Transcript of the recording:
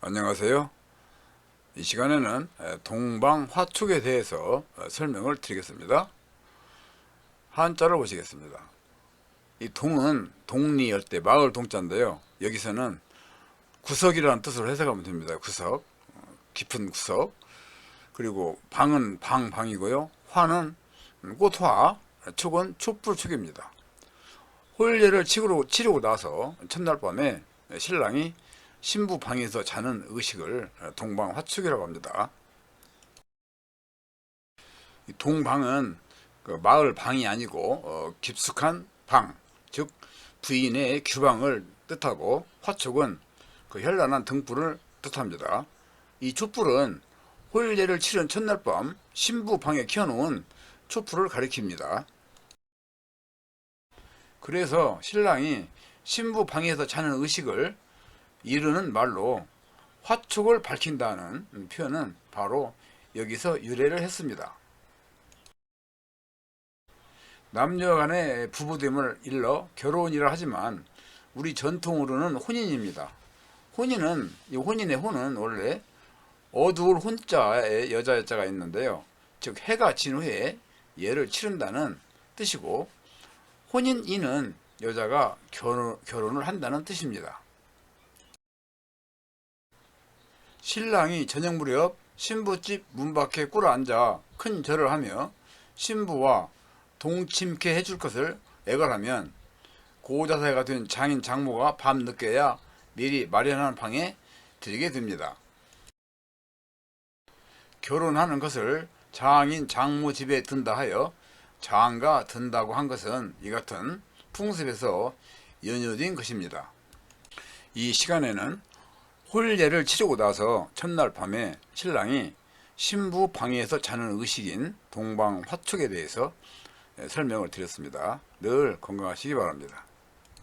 안녕하세요. 이 시간에는 동방 화축에 대해서 어, 설명을 드리겠습니다. 한자를 보시겠습니다. 이 동은 동리열대 마을 동자인데요. 여기서는 구석이라는 뜻으로 해석하면 됩니다. 구석, 어, 깊은 구석. 그리고 방은 방방이고요. 화는 꽃화, 축은 촛불축입니다. 홀례를 치고, 치르고 나서 첫날 밤에 신랑이 신부 방에서 자는 의식을 동방 화축이라고 합니다. 이 동방은 그 마을 방이 아니고 어, 깊숙한 방, 즉 부인의 규방을 뜻하고 화축은 그 현란한 등불을 뜻합니다. 이 촛불은 홀례를 치른 첫날 밤 신부 방에 켜놓은 촛불을 가리킵니다. 그래서 신랑이 신부 방에서 자는 의식을 이르는 말로 화축을 밝힌다는 표현은 바로 여기서 유래를 했습니다. 남녀 간의 부부됨을 일러 결혼이라 하지만 우리 전통으로는 혼인입니다. 혼인은 이 혼인의 혼은 원래 어두울 혼자에 여자자가 있는데요. 즉 해가 진 후에 예를 치른다는 뜻이고 혼인인은 여자가 결혼, 결혼을 한다는 뜻입니다. 신랑이 저녁 무렵 신부집 문 밖에 꿇어 앉아 큰 절을 하며 신부와 동침케 해줄 것을 애걸하면 고자세가 된 장인 장모가 밤 늦게야 미리 마련한 방에 들게 됩니다. 결혼하는 것을 장인 장모 집에 든다 하여 장가 든다고 한 것은 이 같은 풍습에서 연유된 것입니다. 이 시간에는 홀례를 치르고 나서 첫날 밤에 신랑이 신부 방에서 자는 의식인 동방 화축에 대해서 설명을 드렸습니다. 늘 건강하시기 바랍니다.